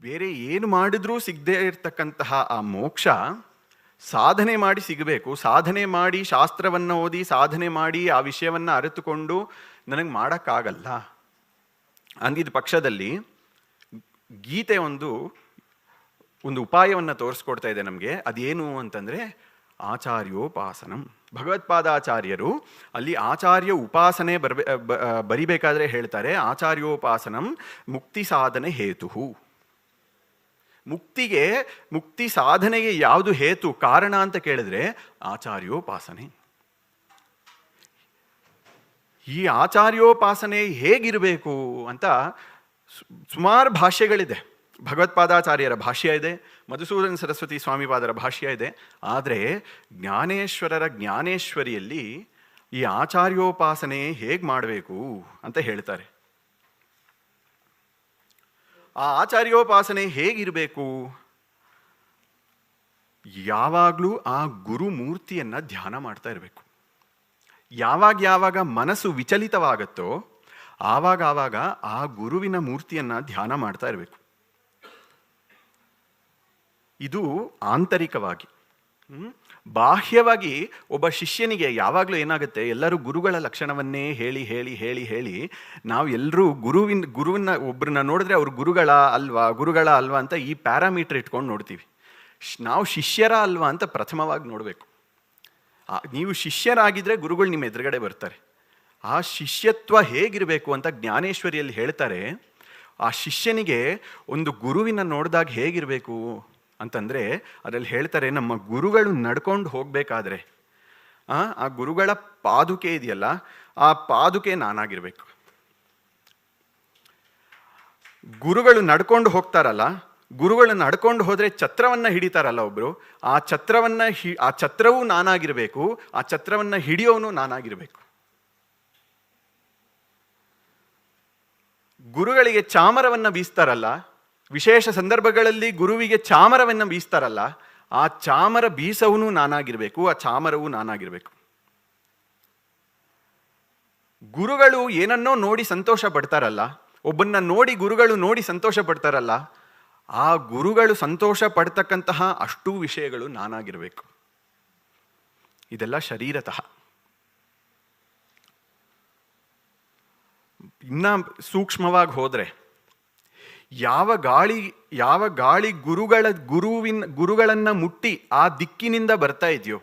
ಬೇರೆ ಏನು ಮಾಡಿದ್ರೂ ಸಿಗದೇ ಇರತಕ್ಕಂತಹ ಆ ಮೋಕ್ಷ ಸಾಧನೆ ಮಾಡಿ ಸಿಗಬೇಕು. ಸಾಧನೆ ಮಾಡಿ, ಶಾಸ್ತ್ರವನ್ನು ಓದಿ, ಸಾಧನೆ ಮಾಡಿ, ಆ ವಿಷಯವನ್ನು ಅರಿತುಕೊಂಡು ನನಗೆ ಮಾಡೋಕ್ಕಾಗಲ್ಲ. ಅಂದಿದ್ದ ಪಕ್ಷದಲ್ಲಿ ಗೀತೆ ಒಂದು ಒಂದು ಉಪಾಯವನ್ನು ತೋರಿಸ್ಕೊಡ್ತಾ ಇದೆ ನಮಗೆ. ಅದೇನು ಅಂತಂದರೆ ಆಚಾರ್ಯೋಪಾಸನಂ. ಭಗವತ್ಪಾದಾಚಾರ್ಯರು ಅಲ್ಲಿ ಆಚಾರ್ಯ ಉಪಾಸನೆ ಬರ್ಬೇ ಬರಿಬೇಕಾದ್ರೆ ಹೇಳ್ತಾರೆ, ಆಚಾರ್ಯೋಪಾಸನಂ ಮುಕ್ತಿ ಸಾಧನೆ ಹೇತು ಮುಕ್ತಿಗೆ, ಮುಕ್ತಿ ಸಾಧನೆಗೆ ಯಾವುದು ಹೇತು, ಕಾರಣ ಅಂತ ಕೇಳಿದ್ರೆ ಆಚಾರ್ಯೋಪಾಸನೆ. ಈ ಆಚಾರ್ಯೋಪಾಸನೆ ಹೇಗಿರಬೇಕು ಅಂತ ಸುಮಾರು ಭಾಷೆಗಳಿದೆ ಭಗವತ್ಪಾದಾಚಾರ್ಯರ ಭಾಷ್ಯ ಇದೆ, ಮಧುಸೂದನ್ ಸರಸ್ವತಿ ಸ್ವಾಮಿಪಾದರ ಭಾಷ್ಯ ಇದೆ. ಆದರೆ ಜ್ಞಾನೇಶ್ವರರ ಜ್ಞಾನೇಶ್ವರಿಯಲ್ಲಿ ಈ ಆಚಾರ್ಯೋಪಾಸನೆ ಹೇಗೆ ಮಾಡಬೇಕು ಅಂತ ಹೇಳ್ತಾರೆ. ಆ ಆಚಾರ್ಯೋಪಾಸನೆ ಹೇಗಿರಬೇಕು? ಯಾವಾಗಲೂ ಆ ಗುರು ಮೂರ್ತಿಯನ್ನ ಧ್ಯಾನ ಮಾಡ್ತಾ ಇರಬೇಕು. ಯಾವಾಗ ಯಾವಾಗ ಮನಸ್ಸು ವಿಚಲಿತವಾಗತ್ತೋ ಆವಾಗ ಆವಾಗ ಆ ಗುರುವಿನ ಮೂರ್ತಿಯನ್ನು ಧ್ಯಾನ ಮಾಡ್ತಾ ಇರಬೇಕು. ಇದು ಆಂತರಿಕವಾಗಿ? ಬಾಹ್ಯವಾಗಿ ಒಬ್ಬ ಶಿಷ್ಯನಿಗೆ ಯಾವಾಗಲೂ ಏನಾಗುತ್ತೆ? ಎಲ್ಲರೂ ಗುರುಗಳ ಲಕ್ಷಣವನ್ನೇ ಹೇಳಿ ಹೇಳಿ ಹೇಳಿ ಹೇಳಿ ನಾವು ಎಲ್ಲರೂ ಗುರುವಿನ ಗುರುವನ್ನ ಒಬ್ಬರನ್ನ ನೋಡಿದ್ರೆ ಅವ್ರು ಗುರುಗಳ ಅಲ್ವಾ ಗುರುಗಳ ಅಲ್ವಾ ಅಂತ ಈ ಪ್ಯಾರಾಮೀಟರ್ ಇಟ್ಕೊಂಡು ನೋಡ್ತೀವಿ. ನಾವು ಶಿಷ್ಯರ ಅಲ್ವಾ ಅಂತ ಪ್ರಥಮವಾಗಿ ನೋಡಬೇಕು. ನೀವು ಶಿಷ್ಯರಾಗಿದ್ದರೆ ಗುರುಗಳು ನಿಮ್ಮ ಎದುರುಗಡೆ ಬರ್ತಾರೆ. ಆ ಶಿಷ್ಯತ್ವ ಹೇಗಿರಬೇಕು ಅಂತ ಜ್ಞಾನೇಶ್ವರಿಯಲ್ಲಿ ಹೇಳ್ತಾರೆ, ಆ ಶಿಷ್ಯನಿಗೆ ಒಂದು ಗುರುವಿನ ನೋಡಿದಾಗ ಹೇಗಿರಬೇಕು? ಅಂತಂದರೆ ಅದರಲ್ಲಿ ಹೇಳ್ತಾರೆ, ನಮ್ಮ ಗುರುಗಳು ನಡ್ಕೊಂಡು ಹೋಗಬೇಕಾದ್ರೆ, ಆ ಗುರುಗಳ ಪಾದುಕೆ ಇದೆಯಲ್ಲ, ಆ ಪಾದುಕೆ ನಾನಾಗಿರ್ಬೇಕು. ಗುರುಗಳು ನಡ್ಕೊಂಡು ಹೋಗ್ತಾರಲ್ಲ, ಗುರುಗಳು ನಡ್ಕೊಂಡು ಹೋದರೆ ಛತ್ರವನ್ನು ಹಿಡಿತಾರಲ್ಲ ಒಬ್ಬರು ಆ ಛತ್ರವನ್ನು ಹಿ, ಆ ಛತ್ರವೂ ನಾನಾಗಿರಬೇಕು, ಆ ಛತ್ರವನ್ನು ಹಿಡಿಯೋನು ನಾನಾಗಿರಬೇಕು. ಗುರುಗಳಿಗೆ ಚಾಮರವನ್ನು ಬೀಸ್ತಾರಲ್ಲ ವಿಶೇಷ ಸಂದರ್ಭಗಳಲ್ಲಿ ಗುರುವಿಗೆ ಚಾಮರವನ್ನು ಬೀಸ್ತಾರಲ್ಲ, ಆ ಚಾಮರ ಬೀಸವನು ನಾನಾಗಿರಬೇಕು, ಆ ಚಾಮರವು ನಾನಾಗಿರಬೇಕು. ಗುರುಗಳು ಏನನ್ನೋ ನೋಡಿ ಸಂತೋಷ ಪಡ್ತಾರಲ್ಲ, ಒಬ್ಬನ್ನ ನೋಡಿ ಗುರುಗಳು ನೋಡಿ ಸಂತೋಷ ಪಡ್ತಾರಲ್ಲ, ಆ ಗುರುಗಳು ಸಂತೋಷ ಪಡ್ತಕ್ಕಂತಹ ಅಷ್ಟೂ ವಿಷಯಗಳು ನಾನಾಗಿರಬೇಕು. ಇದೆಲ್ಲ ಶರೀರತಃ. ಇನ್ನ ಸೂಕ್ಷ್ಮವಾಗಿ ಹೋದ್ರೆ ಯಾವ ಗಾಳಿ ಯಾವ ಗಾಳಿ ಗುರುಗಳ, ಗುರುವಿನ, ಗುರುಗಳನ್ನ ಮುಟ್ಟಿ ಆ ದಿಕ್ಕಿನಿಂದ ಬರ್ತಾ ಇದೆಯೋ,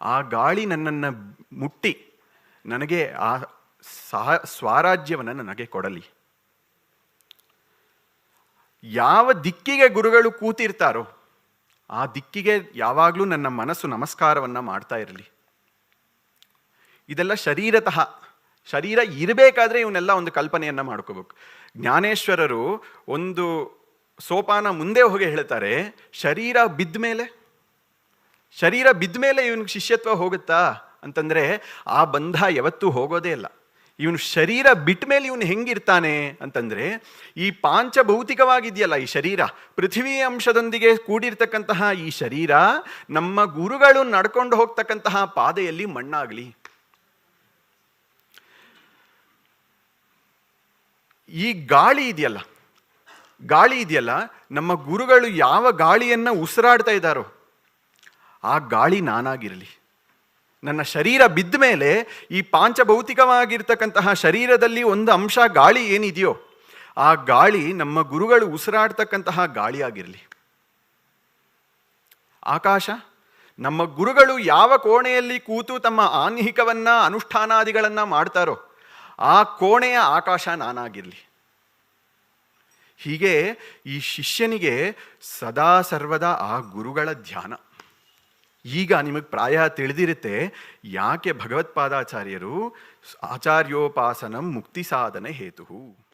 ಆ ಗಾಳಿ ನನ್ನನ್ನು ಮುಟ್ಟಿ ನನಗೆ ಆ ಸಹ, ಸ್ವರಾಜ್ಯವನ್ನು ನನಗೆ ಕೊಡಲಿ. ಯಾವ ದಿಕ್ಕಿಗೆ ಗುರುಗಳು ಕೂತಿರ್ತಾರೋ, ಆ ದಿಕ್ಕಿಗೆ ಯಾವಾಗಲೂ ನನ್ನ ಮನಸ್ಸು ನಮಸ್ಕಾರವನ್ನ ಮಾಡ್ತಾ ಇರಲಿ. ಇದೆಲ್ಲ ಶರೀರತಃ, ಶರೀರ ಇರಬೇಕಾದ್ರೆ ಇವನ್ನೆಲ್ಲ ಒಂದು ಕಲ್ಪನೆಯನ್ನ ಮಾಡ್ಕೋಬೇಕು. ಜ್ಞಾನೇಶ್ವರರು ಒಂದು ಸೋಪಾನ ಮುಂದೆ ಹೋಗಿ ಹೇಳ್ತಾರೆ, ಶರೀರ ಬಿದ್ದ ಮೇಲೆ? ಶರೀರ ಬಿದ್ದ ಮೇಲೆ ಇವನಿಗೆ ಶಿಷ್ಯತ್ವ ಹೋಗುತ್ತಾ? ಅಂತಂದರೆ, ಆ ಬಂಧ ಯಾವತ್ತೂ ಹೋಗೋದೇ ಇಲ್ಲ. ಇವನು ಶರೀರ ಬಿಟ್ಟ ಮೇಲೆ ಇವನು ಹೆಂಗಿರ್ತಾನೆ ಅಂತಂದರೆ, ಈ ಪಾಂಚಭೌತಿಕವಾಗಿದೆಯಲ್ಲ ಈ ಶರೀರ, ಪೃಥ್ವಿ ಅಂಶದೊಂದಿಗೆ ಕೂಡಿರ್ತಕ್ಕಂತಹ ಈ ಶರೀರ ನಮ್ಮ ಗುರುಗಳು ನಡ್ಕೊಂಡು ಹೋಗ್ತಕ್ಕಂತಹ ಪಾದೆಯಲ್ಲಿ ಮಣ್ಣಾಗಲಿ. ಈ ಗಾಳಿ ಇದೆಯಲ್ಲ? ಗಾಳಿ ಇದೆಯಲ್ಲ? ನಮ್ಮ ಗುರುಗಳು ಯಾವ ಗಾಳಿಯನ್ನು ಉಸಿರಾಡ್ತಾ ಇದ್ದಾರೋ, ಆ ಗಾಳಿ ನಾನಾಗಿರಲಿ. ನನ್ನ ಶರೀರ ಬಿದ್ದ ಮೇಲೆ ಈ ಪಾಂಚಭೌತಿಕವಾಗಿರ್ತಕ್ಕಂತಹ ಶರೀರದಲ್ಲಿ ಒಂದು ಅಂಶ ಗಾಳಿ ಏನಿದೆಯೋ, ಆ ಗಾಳಿ ನಮ್ಮ ಗುರುಗಳು ಉಸಿರಾಡ್ತಕ್ಕಂತಹ ಗಾಳಿಯಾಗಿರಲಿ. ಆಕಾಶ, ನಮ್ಮ ಗುರುಗಳು ಯಾವ ಕೋಣೆಯಲ್ಲಿ ಕೂತು ತಮ್ಮ ಆನ್ಹಿಕವನ್ನ, ಅನುಷ್ಠಾನಾದಿಗಳನ್ನ ಮಾಡ್ತಾರೋ ಆ ಕೋಣೆಯ ಆಕಾಶ ನಾನಾಗಿರಲಿ. ಹೀಗೆ ಈ ಶಿಷ್ಯನಿಗೆ ಸದಾ ಸರ್ವದಾ ಆ ಗುರುಗಳ ಧ್ಯಾನ. ಈಗ ನಿಮಗೆ ಪ್ರಾಯ ತಿಳಿದಿರುತ್ತೆ, ಯಾಕೆ ಭಗವತ್ಪಾದಾಚಾರ್ಯರು ಆಚಾರ್ಯೋಪಾಸನಂ ಮುಕ್ತಿ ಸಾಧನೆ ಹೇತು